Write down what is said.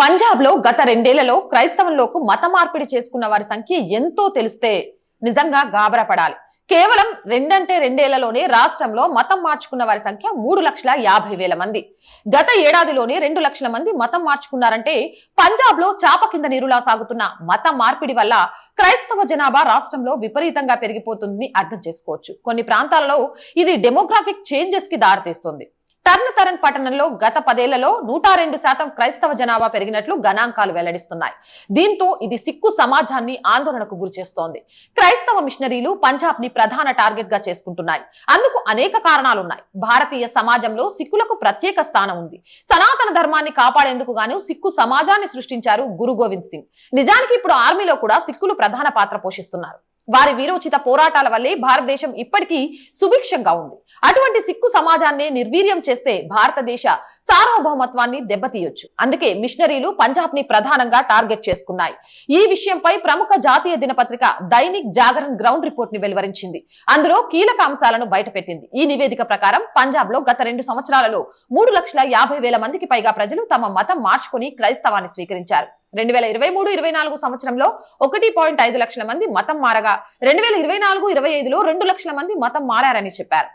పంజాబ్లో గత రెండేళ్ళలో క్రైస్తవంలోకి మత మార్పిడి చేసుకున్న వారి సంఖ్య ఎంతో తెలిస్తే నిజంగా గాబరా పడాలి కేవలం రెండంటే రెండేళ్ళలోనే రాష్ట్రంలో మతం మార్చుకున్న వారి సంఖ్య మూడు లక్షల యాభై వేల మంది. గత ఏడాదిలోనే రెండు లక్షల మంది మతం మార్చుకున్నారంటే పంజాబ్లో చాప కింద నీరులా సాగుతున్న మత మార్పిడి వల్ల క్రైస్తవ జనాభా రాష్ట్రంలో విపరీతంగా పెరిగిపోతుందని అర్థం చేసుకోవచ్చు. కొన్ని ప్రాంతాలలో ఇది డెమోగ్రాఫిక్ చేంజెస్కి దారితీస్తుంది. టర్న్ తరణ్ పట్టణంలో గత పదేళ్ళలో నూట రెండు శాతం క్రైస్తవ జనాభా పెరిగినట్లు గణాంకాలు వెల్లడిస్తున్నాయి. దీంతో ఇది సిక్కు సమాజాన్ని ఆందోళనకు గురిచేస్తోంది క్రైస్తవ మిషనరీలు పంజాబ్ని ప్రధాన టార్గెట్గా చేసుకుంటున్నాయి. అందుకు అనేక కారణాలున్నాయి. భారతీయ సమాజంలో సిక్కులకు ప్రత్యేక స్థానం ఉంది. సనాతన ధర్మాన్ని కాపాడేందుకు గాను సిక్కు సమాజాన్ని సృష్టించారు గురు గోవింద్ సింగ్. నిజానికి ఇప్పుడు ఆర్మీలో కూడా సిక్కులు ప్రధాన పాత్ర పోషిస్తున్నారు. వారి వీరోచిత పోరాటాల వల్లే భారతదేశం ఇప్పటికీ సుభిక్షంగా ఉంది. అటువంటి సిక్కు సమాజాన్ని నిర్వీర్యం చేస్తే భారతదేశ సార్వభౌమత్వాన్ని దెబ్బతీయొచ్చు. అందుకే మిషనరీలు పంజాబ్ని ప్రధానంగా టార్గెట్ చేసుకున్నాయి. ఈ విషయంపై ప్రముఖ జాతీయ దినపత్రిక దైనిక్ జాగరణ్ గ్రౌండ్ రిపోర్ట్ని వెలువరించింది. అందులో కీలక అంశాలను బయటపెట్టింది. ఈ నివేదిక ప్రకారం పంజాబ్లో గత రెండు సంవత్సరాలలో మూడు లక్షల యాభై వేల మందికి పైగా ప్రజలు తమ మతం మార్చుకుని క్రైస్తవాన్ని స్వీకరించారు. రెండు వేల ఇరవై మూడు ఇరవై నాలుగు సంవత్సరంలో ఒకటి పాయింట్ ఐదు లక్షల మంది మతం మారగా రెండు వేల ఇరవై నాలుగు ఇరవై ఐదులో రెండు లక్షల మంది మతం మారారని చెప్పారు.